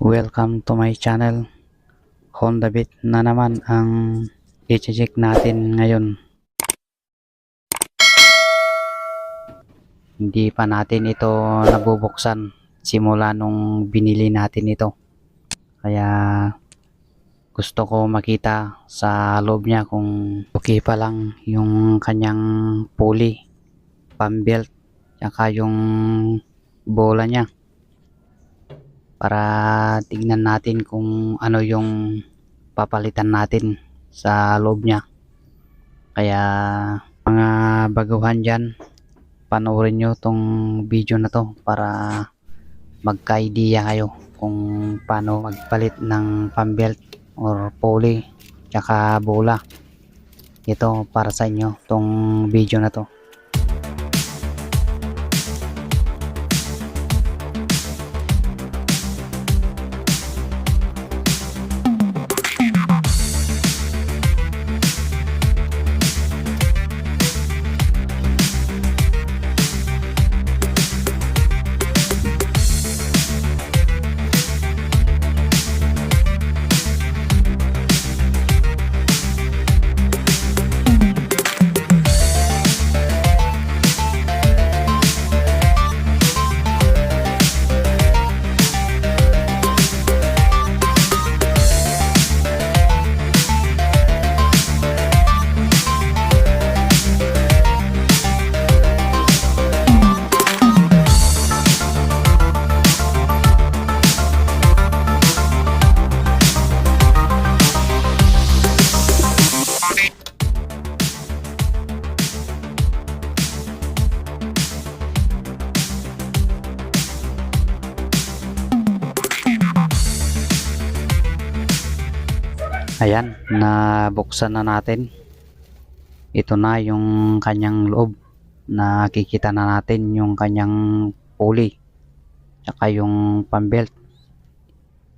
Welcome to my channel. Honda Beat na naman ang i-check natin ngayon. Hindi pa natin ito nabubuksan simula nung binili natin ito. Kaya gusto ko makita sa loob niya kung okay pa lang yung kanyang pulley, pambelt, tsaka yung bola niya para tignan natin kung ano yung papalitan natin sa loob niya. Kaya mga baguhan dyan, panoorin nyo tong video na to para magka-idea kayo kung paano magpalit ng pambelt or pulley tsaka bola. Ito para sa inyo tong video na to. Nabuksan na natin. Ito na yung kanyang loob. Nakikita na natin yung kanyang pulley. Tsaka yung pambelt.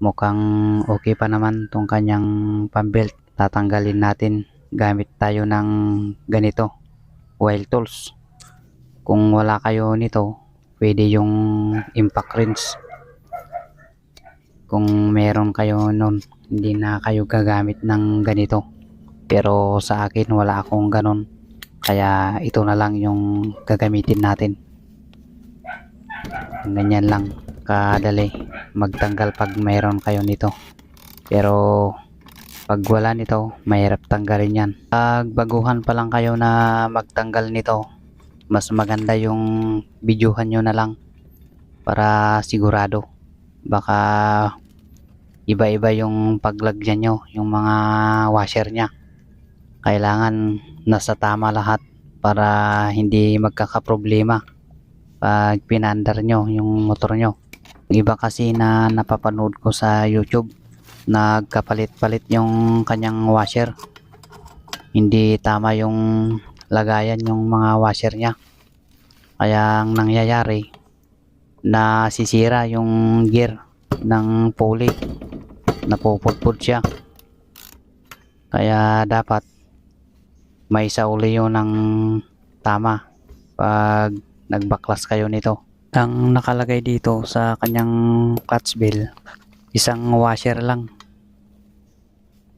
Mukhang okay pa naman tong kanyang pambelt. Tatanggalin natin gamit tayo ng ganito. Wild tools. Kung wala kayo nito, pwede yung impact wrench. Kung meron kayo nun, hindi na kayo gagamit ng ganito. Pero sa akin wala akong ganon. Kaya ito na lang yung gagamitin natin. Ganyan lang kadali magtanggal pag mayroon kayo nito. Pero pag wala nito, mahirap tanggalin yan. Pag baguhan pa lang kayo na magtanggal nito, mas maganda yung videohan nyo na lang para sigurado. Baka iba-iba yung paglagyan nyo, yung mga washer nya. Kailangan nasa tama lahat para hindi magkakaproblema pag pinandar nyo yung motor nyo. Iba kasi na napapanood ko sa YouTube, nagkapalit-palit yung kanyang washer. Hindi tama yung lagayan yung mga washer nya. Kaya ang nangyayari, nasisira yung gear ng pulley napupudpud siya. Kaya dapat may sauli yun ng tama pag nagbaklas kayo nito. Ang nakalagay dito sa kanyang clutch bell isang washer lang.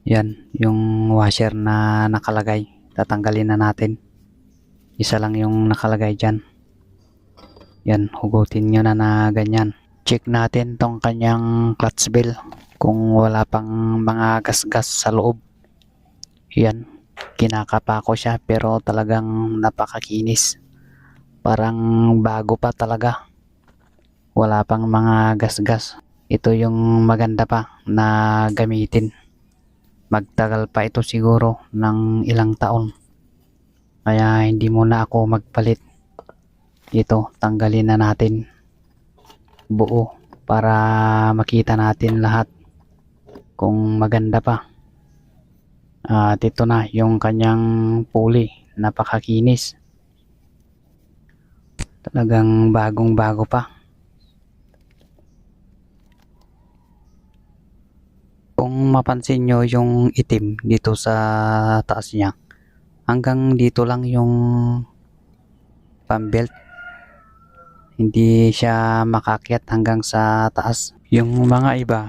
Yan yung washer na nakalagay. Tatanggalin na natin. Isa lang yung nakalagay dyan. Yan hugutin nyo na na ganyan check natin tong kanyang clutch bell kung wala pang mga gasgas sa loob. Yan kinakapa ko siya pero talagang napakakinis. Parang bago pa talaga. Wala pang mga gasgas. Ito yung maganda pa na gamitin. Magtagal pa ito siguro ng ilang taon. Kaya hindi muna ako magpalit. Ito tanggalin na natin buo para makita natin lahat kung maganda pa. At ito na yung kanyang pulley napakakinis. Talagang bagong bago pa. Kung mapansin nyo yung itim dito sa taas niya hanggang dito lang yung pambelt hindi siya makakyat hanggang sa taas Yung mga iba,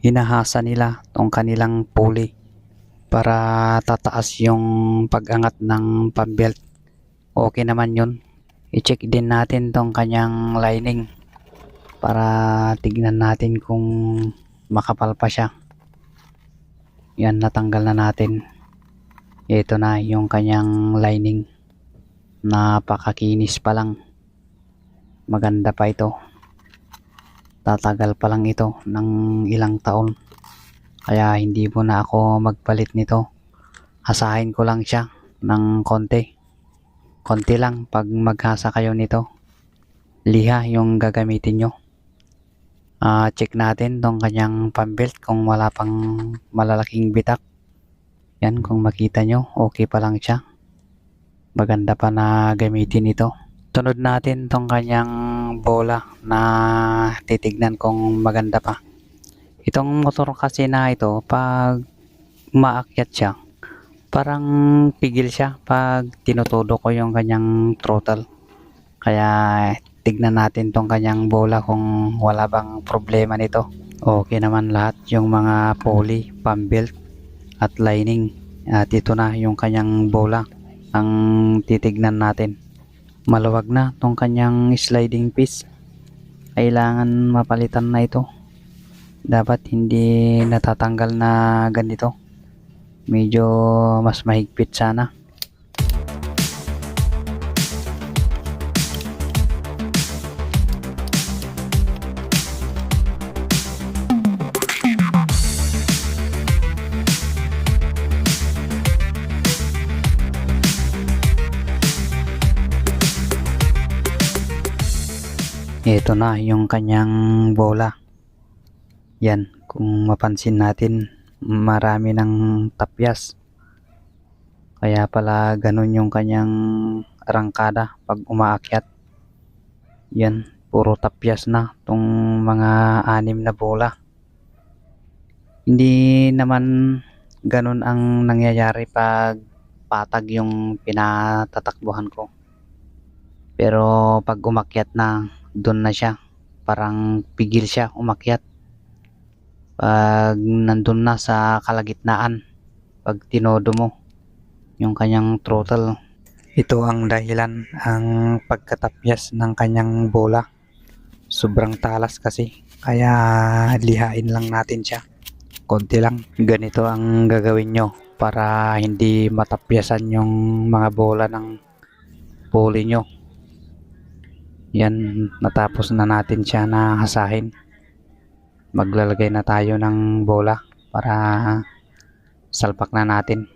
hinahasa nila tong kanilang pulley para tataas yung pag-angat ng pambelt. Okay naman yun. I-check din natin tong kanyang lining para tignan natin kung makapal pa siya. Yan, natanggal na natin. Ito na yung kanyang lining. Napakakinis pa lang. Maganda pa ito. Tatagal pa lang ito ng ilang taon. Kaya hindi mo na ako magpalit nito. Hasahin ko lang siya ng konti. Konti lang pag maghasa kayo nito. Liha yung gagamitin nyo. Ah, check natin tong kanyang pambelt kung wala pang malalaking bitak. Yan, kung makita nyo, okay pa lang siya. Maganda pa na gamitin ito. Tunod natin tong kanyang bola na titignan kung maganda pa. Itong motor kasi na ito, pag maakyat siya, parang pigil siya pag tinutudo ko yung kanyang throttle. Kaya tignan natin tong kanyang bola kung wala bang problema nito. Okay naman lahat yung mga pulley, pambelt at lining. At ito na yung kanyang bola ang titignan natin. Maluwag na tong kanyang sliding piece. Kailangan mapalitan na ito. Dapat hindi natatanggal na ganito. Medyo mas mahigpit sana. Ito na yung kanyang bola. Yan, kung mapansin natin, marami ng tapyas. Kaya pala ganun yung kanyang arangkada pag umaakyat. Yan, puro tapyas na tong mga anim na bola. Hindi naman ganun ang nangyayari pag patag yung pinatatakbuhan ko. Pero pag umakyat na, doon na siya. Parang pigil siya umakyat. Pag nandun na sa kalagitnaan, pag tinodo mo yung kanyang throttle. Ito ang dahilan ang pagkatapyas ng kanyang bola. Sobrang talas kasi. Kaya lihain lang natin siya. Konti lang. Ganito ang gagawin nyo para hindi matapyasan yung mga bola ng pulley nyo. Yan, natapos na natin siya na hasahin. Maglalagay na tayo ng bola para salpak na natin.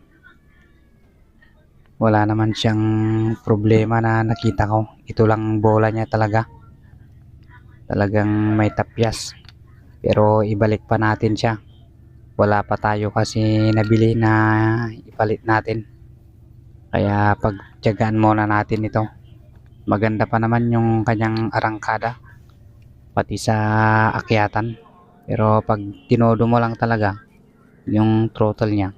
Wala naman siyang problema na nakita ko. Ito lang bola niya talaga. Talagang may tapyas. Pero ibalik pa natin siya. Wala pa tayo kasi nabili na ipalit natin. Kaya pagtyagaan muna natin ito maganda pa naman yung kanyang arangkada pati sa akyatan. Pero pag tinodo mo lang talaga yung throttle niya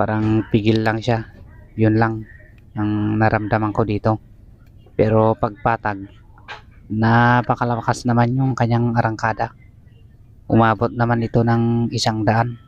parang pigil lang siya. Yun lang ang naramdaman ko dito. Pero pag patag napakalakas naman yung kanyang arangkada. Umabot naman ito ng isang daan